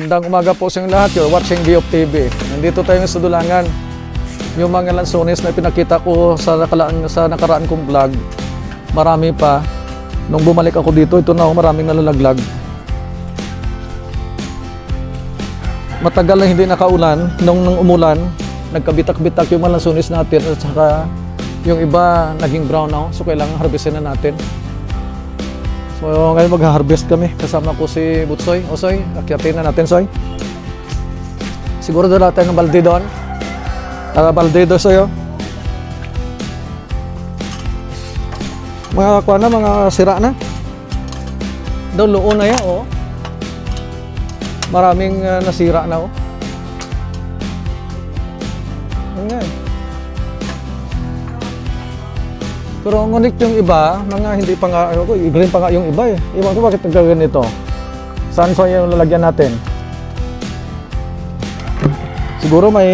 Magandang umaga po sa inyo lahat. You're watching Diop TV. Nandito tayo sa Dulangan. Yung mga lansones na pinakita ko sa nakaraan, sa nakaraan kong vlog, marami pa. Nung bumalik ako dito, ito na ako maraming nalalaglag. Matagal na hindi nakaulan. Nung, nung umulan, nagkabitak-bitak yung mga lansones natin at saka yung iba naging brown now. So kailangan harvestin na natin. So ngayon mag-harvest kami. Kasama ko si Butsoy. O Soy, akyatin na natin Soy. Siguro doon natin ng balde doon. Tara balde doon Soy. oh. Mga kuha na, mga sira na. Doon luon na yan, oh. Maraming ah, nasira na, oh. Pero ngunit yung iba, mga hindi pa nga, ako, green pa nga yung iba eh. Iwan ko bakit nagkaganito. Saan so yung lalagyan natin? Siguro may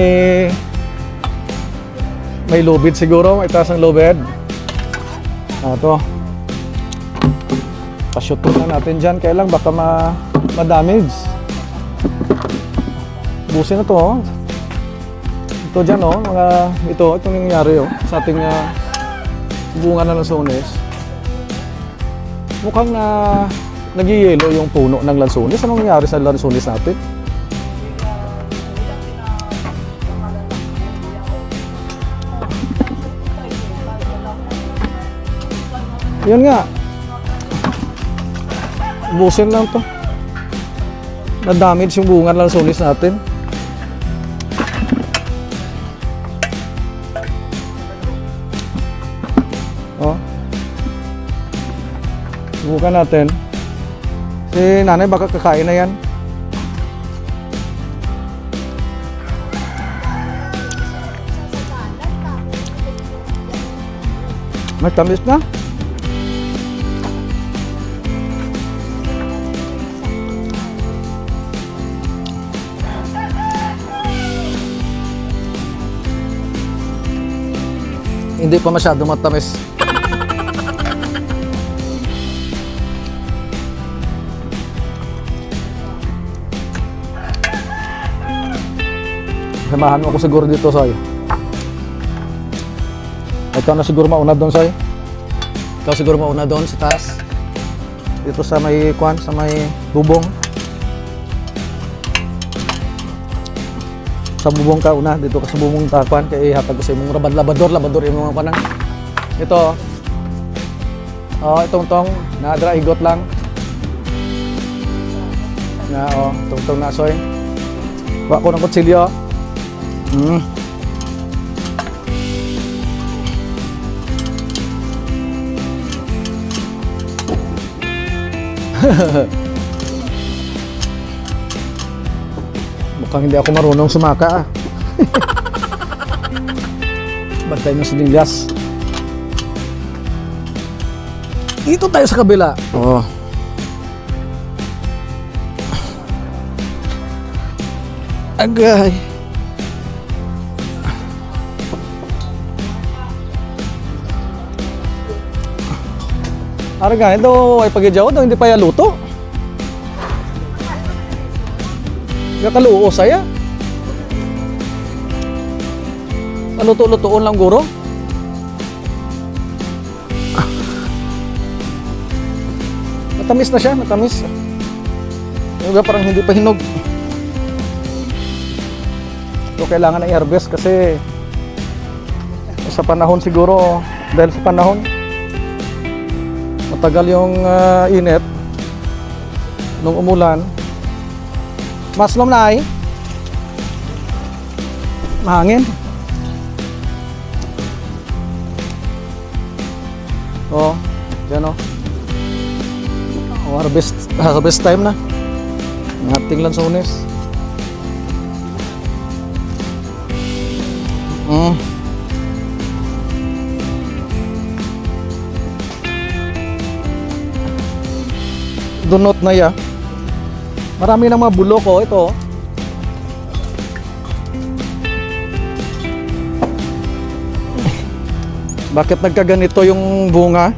may lubid siguro, may taas ng lubid. Ah, ito. Pa-shoot na natin dyan. Kailang baka ma ma-damage. Busin na to, oh. Ito dyan, oh. Mga, ito, itong nangyayari, oh. Sa ating ah, bunga na lansones. Mukhang na nagiyelo yung puno ng lansones. Anong nangyari sa lansones natin? Yun nga. Busin lang to. Na-damage yung bunga ng lansones natin. Subukan natin. Si nanay baka kakain na yan. May tamis na. Hindi pa masyado matamis. Samahan mo ako siguro dito, Soy. Ikaw na siguro mauna doon, Soy. Ikaw siguro mauna doon sa taas. Dito sa may kwan, sa may bubong. Sa bubong ka una, dito ka sa bubong takwan, kay hatag ko sa imong rabad labador, labador imong mga panang. Ito. Oh, itong tong, nadra higot lang. Na oh, itong tong na soy. Wa ko ng kutsilyo. Hmm. Mukhang hindi ako marunong sumaka ah. Bantay mo sa dinggas. Dito tayo sa kabila. Oo. Agay. Araga, ito ay pagidyaw daw hindi pa yan luto. Gakaluo saya. Luto-lutoon lang guro. Matamis na siya, matamis. Yung parang hindi pa hinog. So kailangan na i-harvest kasi sa panahon siguro, dahil sa panahon, matagal yung ah, init nung umulan. Maslom na. Mahangin. Oh, yan oh. Oh, harvest, harvest time na. Ang ating lansones. Mm. Dunot na ya. Marami ng mga bulok oh, ito. Bakit nagkaganito yung bunga?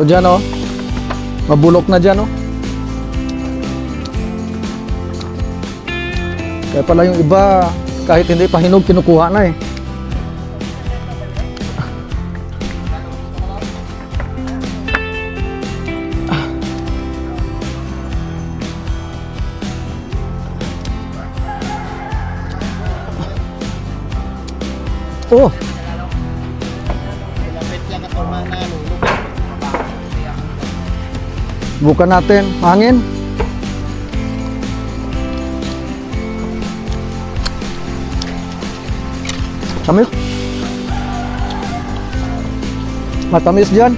So dyan oh. Mabulok na dyan oh. Kaya pala yung iba, kahit hindi pa hinog, kinukuha na eh. Bukan natin. Hangin. Kami. Matamis dyan.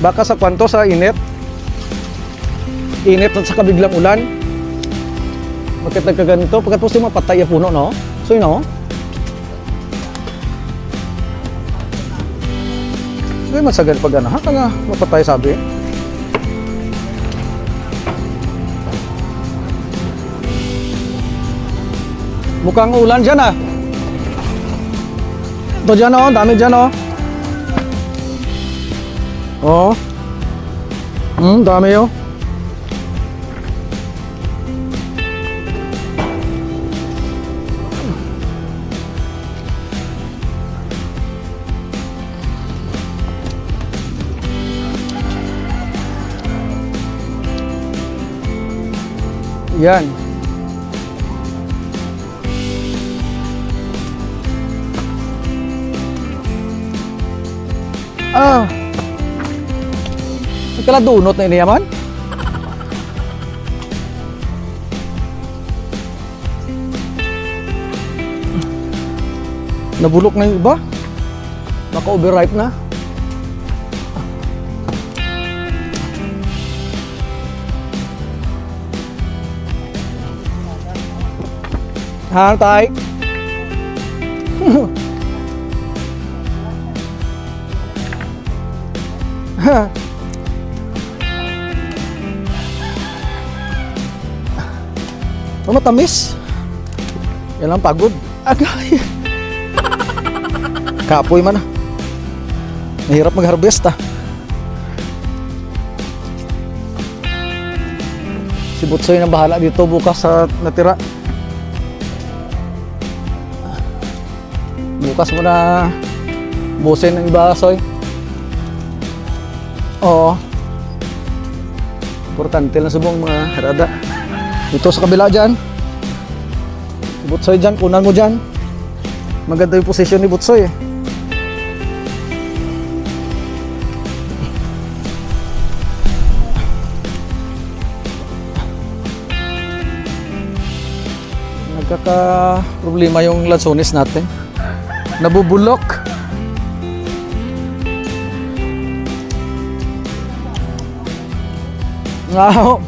Baka sa kwanto sa init. Init at sa kabiglang ulan. Bakit nagkaganito? Pagkatapos yung mapatay yung puno, no? So, yun, no? Hindi masagal pag ano, ha? Kaya mapatay sabi. Mukhang ulan dyan ah. Ito dyan oh, dami dyan oh. Oh. Hmm, dami oh. Yan. Ah. Kala dunot na iniyaman? Nabulok na yung iba? Baka overripe na? Ha, tay? Oh, matamis. Yan lang pagod. Agay. Kapoy man ah. Mahirap mag-harvest ah. Si Butsoy na bahala dito bukas sa natira. Bukas mo na busin ng iba, Soy. Oo. Importante lang subong mga harada. Dito sa kabila dyan. Butsoy dyan, kunan mo dyan. Maganda yung posisyon ni Butsoy eh. Nagkaka problema yung lansones natin. Nabubulok. Wow.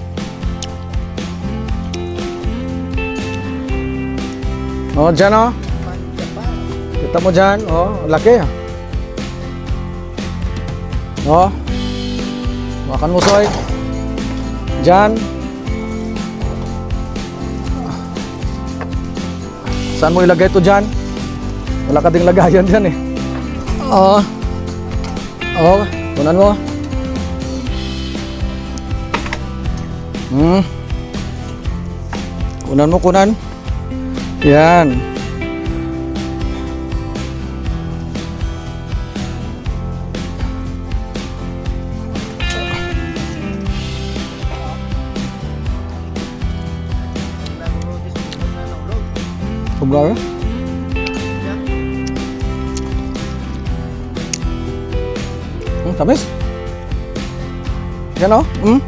Oh, dyan oh. Kita mo dyan, oh, laki ah. Oh. Makan mo, Soy. Dyan. Saan mo ilagay ito dyan? Wala ka ding lagayan dyan eh. Oo. Oo, kunan mo. Hmm. Kunan mo, kunan. Yan. Sobra tamis? Yan o? Hmm?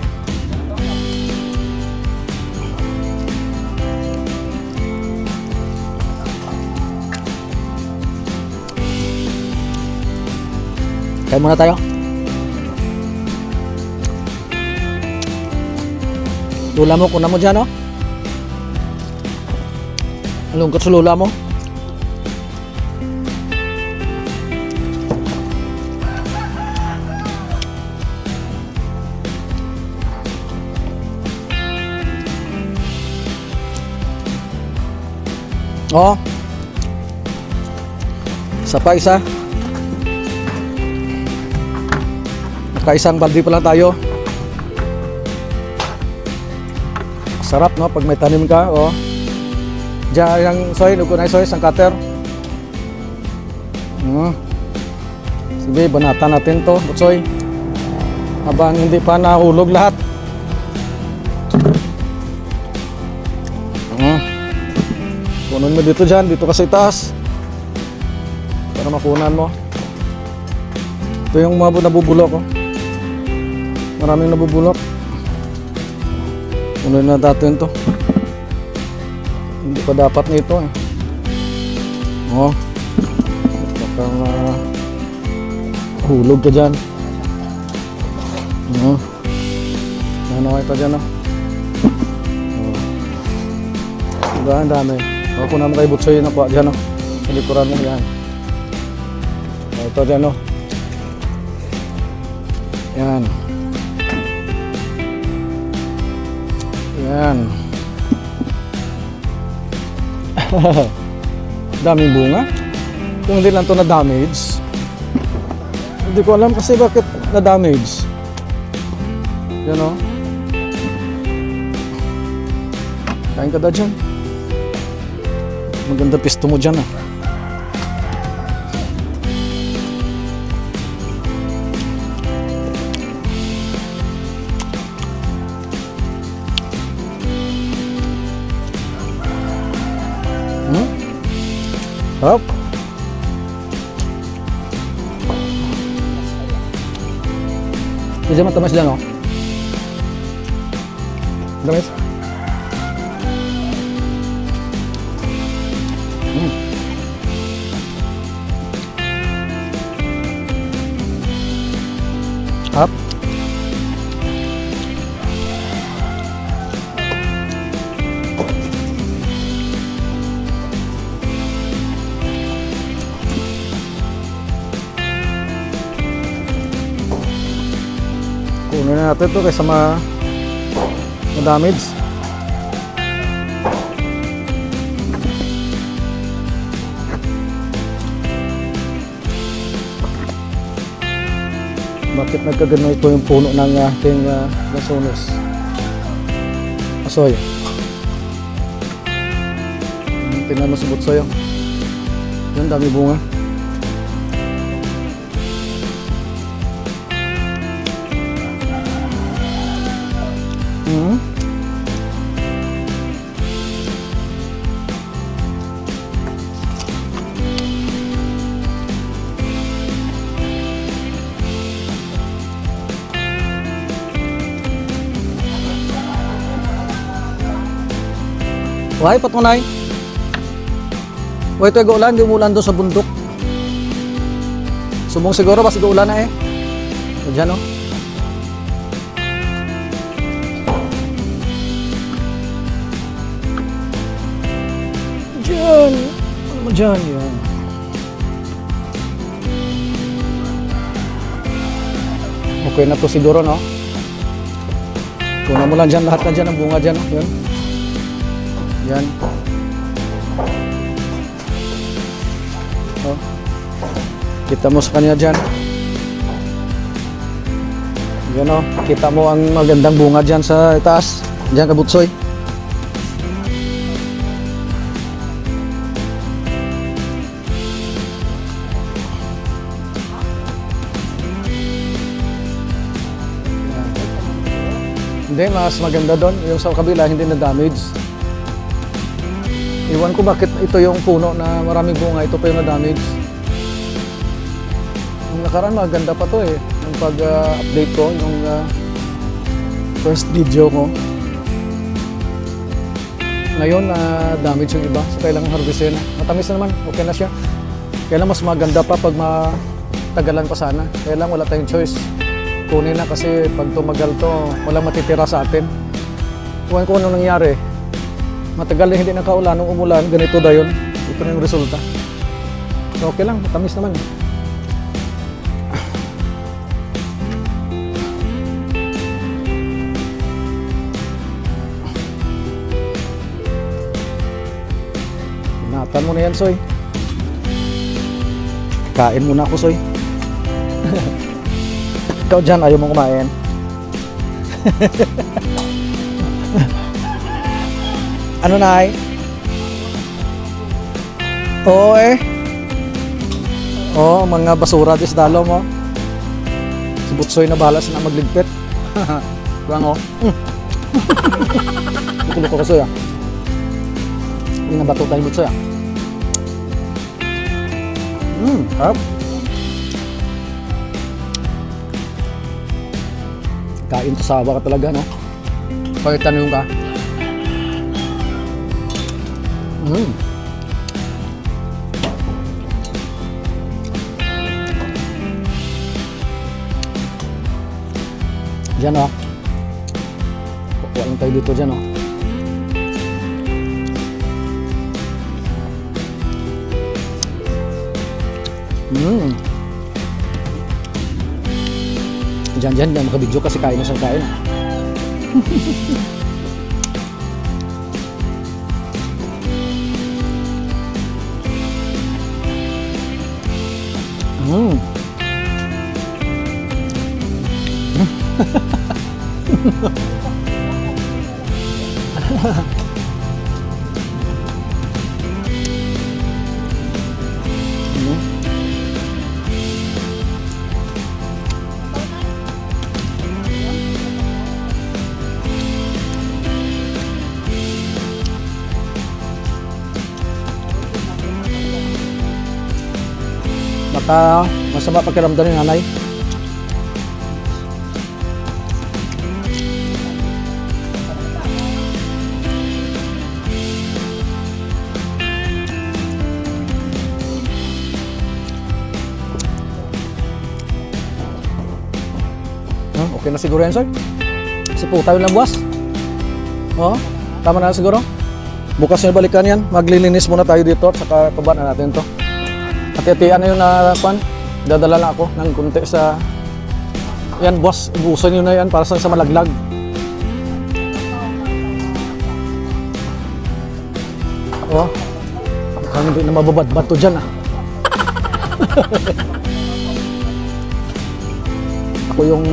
Kain muna tayo. Lula mo, kuna mo dyan, oh. Ang lungkot sa lula mo. Oh, Isa pa, isa. Nakaisang baldi pa lang tayo. Sarap no pag may tanim ka, oh. Diyan yung soy, nuko na yung soy, isang cutter. Hmm. Sige, banatan natin to, butsoy. Habang hindi pa nahulog lahat. Kunin mo dito dyan, dito ka sa itaas. Para makunan mo. Ito yung mga nabubulok, oh. Maraming nabubulok. Kunin na natin to. Hindi pa dapat nito eh. Oh. Baka uh, hulog ka dyan. Oh. Ano ito dyan oh. Oh. Diba, ang dami. O, kung naman kay Butsoy na po, dyan oh. Sa likuran mo yan. Oh, ito dyan oh. Yan. Yan. Daming bunga. Kung hindi lang to na damage. Hindi ko alam kasi bakit na damage. Yan o. Kain ka da dyan. Maganda pisto mo dyan ah. Hmm? Harap. Medyo matamas lang, oh. Tamis. Na natin to kaysa ma ma-damage. Bakit nagkagano ito yung puno ng ating uh, lasones? Asoy. Hmm, Tingnan mo sa butsoy. oh. Yan, dami bunga. Why, patunay? Why, ito ulan, hindi umulan doon sa bundok. Sumong siguro, basta ulan na eh. O dyan, oh. Diyan. Ano mo dyan? Yan. Okay na to siguro, no? Kunan mo lang dyan, lahat na dyan, ang bunga dyan, no? Yan. Oh. Kita mo sa kanya dyan. Yan, oh. Kita mo ang magandang bunga dyan sa itaas. Dyan, kabutsoy. Hindi, mas maganda doon. Yung sa kabila, hindi na damage. Iwan ko bakit ito yung puno na maraming bunga, ito pa yung na-damage. Yung nakaraan, maganda pa to eh. Yung pag-update ko, yung ah, first video ko. Ngayon, na damage yung iba. So, kailangan harvestin. Matamis na naman. Okay na siya. Kailan mas maganda pa pag matagalan pa sana. Kaya lang wala tayong choice. Kunin na kasi pag tumagal to, wala matitira sa atin. Kuhan ko ano nangyari. Matagal na hindi nakaulan, nung umulan, ganito da yun. Ito na yung resulta. So, okay lang, matamis naman. Ingatan mo na yan, Soy. Kain muna ako, Soy. Ikaw dyan, ayaw mo kumain. ano na Oo eh. Oo, mga basura dis dalo mo. Si Butsoy na bahala na magligpit. Kuang oh. Bukulo ko kasoy ah. Hindi na bato tayo Butsoy ah. Hmm, harap. Kain to sawa ka talaga, no? Kaya tanong ka. Hmm. Diyan, oh. Kukuha lang tayo dito dyan, oh. Hmm. Diyan, diyan, diyan makabidyo kasi kain na siyang kain. Baka masama pakiramdam ni nanay. Siguro yan, sir. Kasi po tayo lang buwas. Oo, tama na siguro. Bukas na balikan yan. Maglilinis muna tayo dito at saka tuban na natin to. At iti ano yung nakuan? Dadala lang ako ng kunti sa yan boss, ubusan nyo na yan para sa, sa malaglag. Oh, mukhang hindi na mababad to dyan ah. ako yung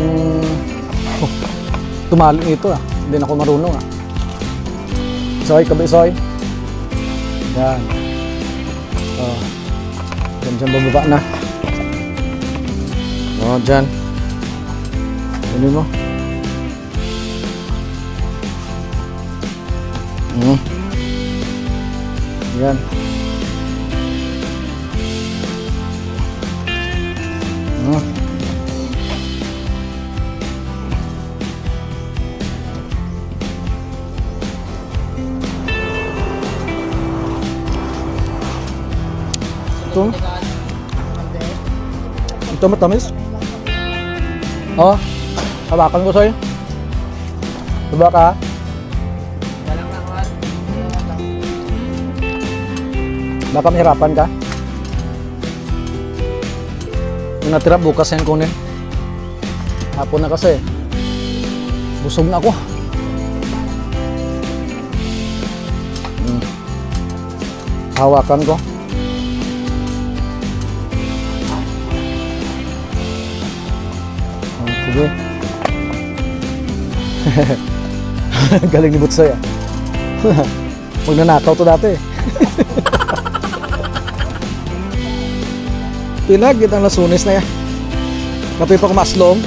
oh, tumali nito ah. Hindi na ako marunong ah. Soy, kabi soy. Yan. Oh. Diyan, diyan bababa na. Oh, diyan. Ano mo? Hmm. Yan. Ito. Ito matamis. Oh, hawakan ko sa'yo. Diba ka? Baka mahirapan ka? Yung natira bukas yan kunin. Hapon na kasi. Busog na ako. Hmm. Hawakan ko. Sige. Galing ni Butsoy ah. Huwag nanakaw to dati. Pilag, yun ang lasunis na yan. Kapoy pa kumaslong.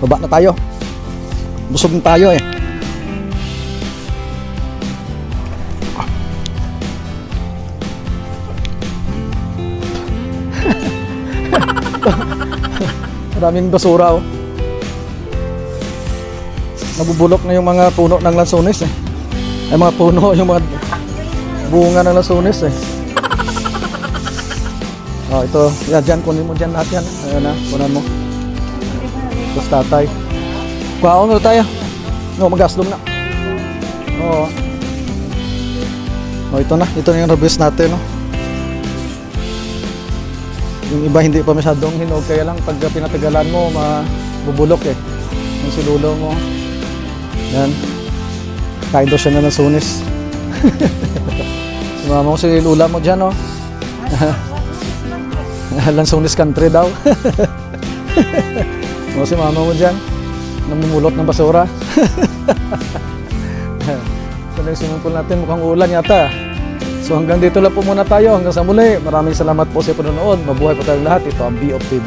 Baba na tayo. Busog na tayo eh. Maraming basura oh. Nabubulok na yung mga puno ng lansones eh. Ay mga puno, yung mga bunga ng lansones eh. Oh, ito. Yan, dyan. Kunin mo dyan lahat yan. Ayan na. Kunan mo. Tapos tatay. Kuhaon mo tayo. No, mag-aslom na. Oo. Oh, ito na. Ito na yung harvest natin. No? Yung iba hindi pa masyadong hinog, kaya lang pag pinatagalan mo, mabubulok eh. Yung silulo mo. Yan. Kain daw siya na ng sunis. Sumama mo si Lula mo dyan, oh. Lansunis country daw. o si mama mo dyan. Namumulot ng basura. Ito na yung swimming natin. Mukhang ulan yata. So hanggang dito lang po muna tayo. Hanggang sa muli. Maraming salamat po sa panonood. Mabuhay po tayong lahat. Ito ang B of TV.